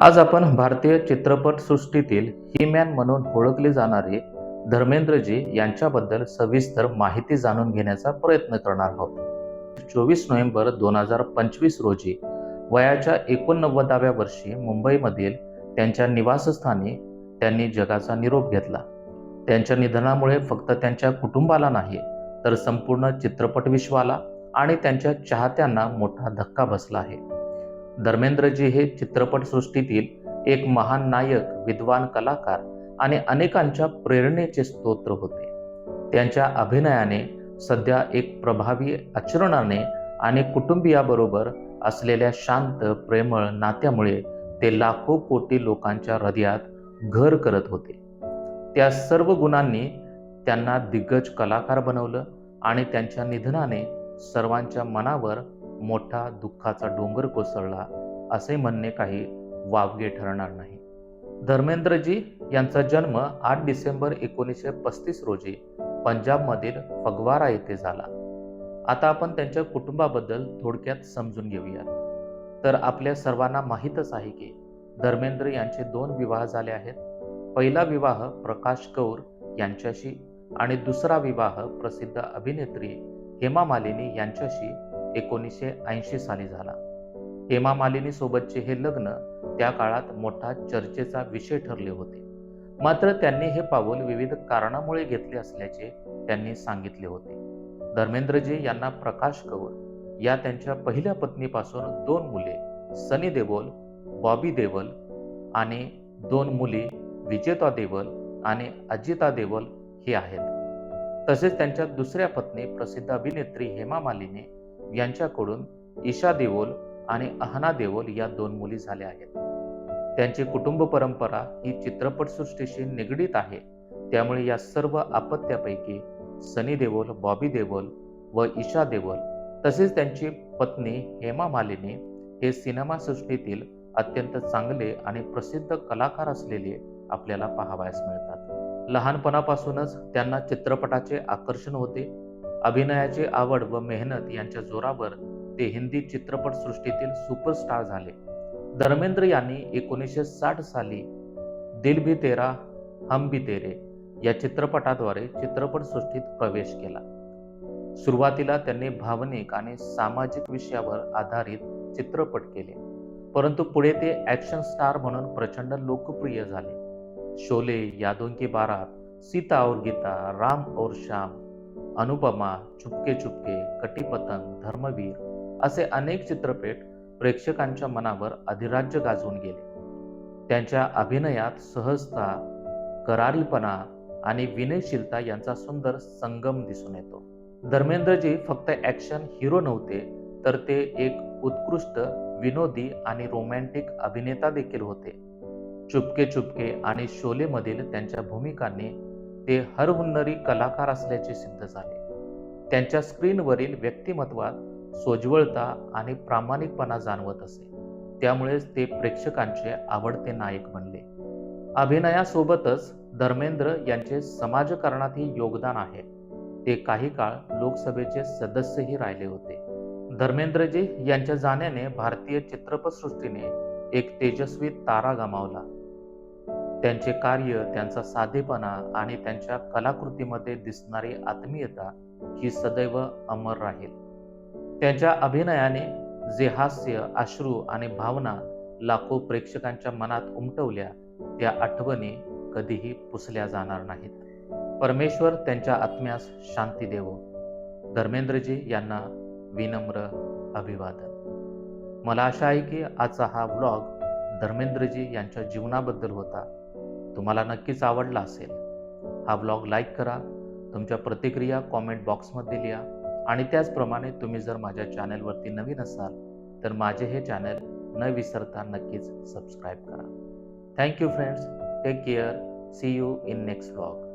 आज आपण भारतीय चित्रपटसृष्टीतील ही-मॅन म्हणून ओळखले जाणारे धर्मेंद्रजी यांच्याबद्दल सविस्तर माहिती जाणून घेण्याचा प्रयत्न करणार आहोत. चोवीस नोव्हेंबर दोन हजार पंचवीस रोजी वयाच्या एकोणनव्वदाव्या वर्षी मुंबईमधील त्यांच्या निवासस्थानी त्यांनी जगाचा निरोप घेतला. त्यांच्या निधनामुळे फक्त त्यांच्या कुटुंबाला नाही तर संपूर्ण चित्रपटविश्वाला आणि त्यांच्या चाहत्यांना मोठा धक्का बसला आहे. धर्मेंद्रजी हे चित्रपटसृष्टीतील एक महान नायक विद्वान कलाकार आणि अनेकांच्या प्रेरणेचे स्तोत्र होते. त्यांच्या अभिनयाने सध्या एक प्रभावी आचरणाने आणि कुटुंबियाबरोबर असलेल्या शांत प्रेमळ नात्यामुळे ते लाखो कोटी लोकांच्या हृदयात घर करत होते. त्या सर्व गुणांनी त्यांना दिग्गज कलाकार बनवलं आणि त्यांच्या निधनाने सर्वांच्या मनावर मोठा दुःखाचा डोंगर कोसळला असे म्हणणे काही वावगे ठरणार नाही. धर्मेंद्रजी यांचा जन्म आठ डिसेंबर एकोणीसशे पस्तीस रोजी पंजाबमधील फगवारा येथे झाला. आता आपण त्यांच्या कुटुंबाबद्दल थोडक्यात समजून घेऊया तर आपल्या सर्वांना माहीतच आहे की धर्मेंद्र यांचे दोन विवाह झाले आहेत. पहिला विवाह प्रकाश कौर यांच्याशी आणि दुसरा विवाह प्रसिद्ध अभिनेत्री हेमा मालिनी यांच्याशी एकोणीसशे ऐंशी साली झाला. हेमा मालिनी सोबतचे हे लग्न त्या काळात मोठा चर्चेचा विषय ठरले होते. मात्र त्यांनी हे पाऊल विविध कारणामुळे घेतले असल्याचे त्यांनी सांगितले होते. धर्मेंद्रजी यांना प्रकाश कौर या त्यांच्या पहिल्या पत्नीपासून दोन मुले सनी देओल बॉबी देवल आणि दोन मुली विजेता देवल आणि अजिता देवल ही आहेत. तसेच त्यांच्या दुसऱ्या पत्नी प्रसिद्ध अभिनेत्री हेमा मालिनी यांच्याकडून ईशा देओल आणि अहना देओल या दोन मुली झाल्या आहेत. त्यांची कुटुंब परंपरा ही चित्रपटसृष्टीशी निगडीत आहे. त्यामुळे या सर्व आपत्त्यापैकी सनी देओल बॉबी देओल व ईशा देओल तसेच त्यांची पत्नी हेमा मालिनी हे सिनेमासृष्टीतील अत्यंत चांगले आणि प्रसिद्ध कलाकार असलेले आपल्याला पाहावयास मिळतात. लहानपणापासूनच त्यांना चित्रपटाचे आकर्षण होते. अभिनयाची आवड व मेहनत यांच्या जोरावर ते हिंदी चित्रपट सृष्टीतील सुपरस्टार झाले. धर्मेंद्र यांनी एकोणीसशे साठ साली दिल भी तेरा हम भी तेरे या चित्रपटाद्वारे चित्रपट सृष्टीत प्रवेश केला. सुरुवातीला त्यांनी भावनिक आणि सामाजिक विषयावर आधारित चित्रपट केले. परंतु पुढे ते ॲक्शन स्टार म्हणून प्रचंड लोकप्रिय झाले. शोले यादों की बारात सीता और गीता राम और श्याम अनुपमा चुपके चुपके कटीपतंग धर्मवीर असे अनेक चित्रपट प्रेक्षकांच्या मनावर अधिराज्य गाजवून गेले. त्यांच्या अभिनयात सहजता करारीपणा आणि विनयशीलता यांचा सुंदर संगम दिसून येतो. धर्मेंद्रजी फक्त ॲक्शन हिरो नव्हते तर ते एक उत्कृष्ट विनोदी आणि रोमॅन्टिक अभिनेता देखील होते. चुपके चुपके आणि शोलेमधील त्यांच्या भूमिकांनी ते हरहुन्नरी कलाकार असल्याचे सिद्ध झाले. त्यांच्या स्क्रीनवरील व्यक्तिमत्वात सोज्वळता आणि प्रामाणिकपणा जाणवत असे. त्यामुळेच ते प्रेक्षकांचे आवडते नायक बनले. अभिनयासोबतच धर्मेंद्र यांचे समाजकारणातही योगदान आहे. ते काही काळ लोकसभेचे सदस्यही राहिले होते. धर्मेंद्रजी यांच्या जाण्याने भारतीय चित्रपटसृष्टीने एक तेजस्वी तारा गमावला. त्यांचे कार्य त्यांचा साधेपणा आणि त्यांच्या कलाकृतीमध्ये दिसणारी आत्मीयता ही सदैव अमर राहील. त्यांच्या अभिनयाने जे हास्य अश्रू आणि भावना लाखो प्रेक्षकांच्या मनात उमटवल्या त्या आठवणी कधीही पुसल्या जाणार नाहीत. परमेश्वर त्यांच्या आत्म्यास शांती देवो. धर्मेंद्रजी यांना विनम्र अभिवादन. मला आशा आहे की आजचा हा व्लॉग धर्मेंद्रजी यांच्या जीवनाबद्दल होता. तुम्हाला नक्कीच आवडला असेल. हा ब्लॉग लाईक करा तुमच्या प्रतिक्रिया कॉमेंट बॉक्समध्ये लिहा आणि त्याचप्रमाणे तुम्ही जर माझ्या चॅनलवरती नवीन असाल तर माझे हे चॅनल न विसरता नक्कीच सबस्क्राईब करा. Thank you friends take care see you in next blog